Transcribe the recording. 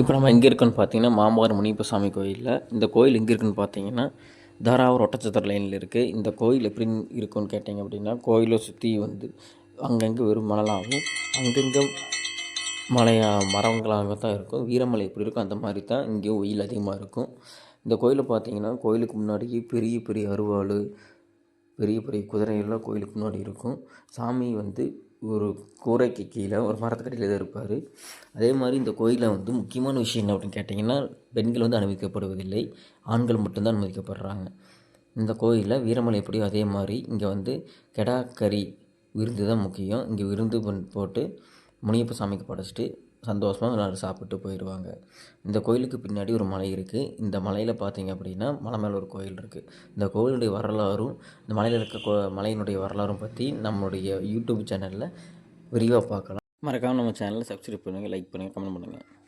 இப்போ நம்ம எங்கே இருக்குன்னு பார்த்தீங்கன்னா மாமவார் முனிப்பசாமி கோயிலில். இந்த கோயில் எங்கே இருக்குன்னு பார்த்தீங்கன்னா தாராவூர் ஒட்டச்சத்திர லைனில் இருக்குது இந்த கோயில் எப்படி இருக்குன்னு கேட்டிங்க அப்படின்னா கோயிலை சுற்றி வந்து அங்கங்கே வெறும் மணலாகவும் அங்கங்கே மலையா மரங்களாக தான் இருக்கும். வீரமலை எப்படி இருக்கும் அந்த மாதிரி தான் இங்கேயும் வெயில் அதிகமாக இருக்கும். இந்த கோயிலில் பார்த்தீங்கன்னா கோயிலுக்கு முன்னாடி பெரிய பெரிய அருவாள் பெரிய பெரிய குதிரையெல்லாம் கோயிலுக்கு முன்னாடி இருக்கும். சாமி வந்து ஒரு கூரைக்கு கீழே ஒரு மரத்துக்கடியில் தான் இருப்பார். அதே மாதிரி இந்த கோயிலில் வந்து முக்கியமான விஷயம் என்ன அப்படின்னு கேட்டிங்கன்னா பெண்கள் வந்து அனுமதிக்கப்படுவதில்லை ஆண்கள் மட்டும்தான் அனுமதிக்கப்படுறாங்க. இந்த கோயிலில் வீரமலை எப்படியோ அதே மாதிரி இங்கே வந்து கெடா கறி விருந்து தான் முக்கியம். இங்கே விருந்து பண் போட்டு முனியப்ப சாமிக்கு படைச்சிட்டு சந்தோஷமாக எல்லோரும் சாப்பிட்டு போயிடுவாங்க. இந்த கோயிலுக்கு பின்னாடி ஒரு மலை இருக்குது இந்த மலையில் பார்த்தீங்க அப்படின்னா மலை மேலே ஒரு கோயில் இருக்குது இந்த கோயிலுடைய வரலாறும் இந்த மலையில் இருக்க கோ மலையினுடைய வரலாறும் பற்றி நம்மளுடைய யூடியூப் சேனலில் விரிவாக பார்க்கலாம். மறக்காமல் நம்ம சேனலில் சப்ஸ்கிரைப் பண்ணுங்கள் லைக் பண்ணுங்கள் கமெண்ட் பண்ணுங்கள்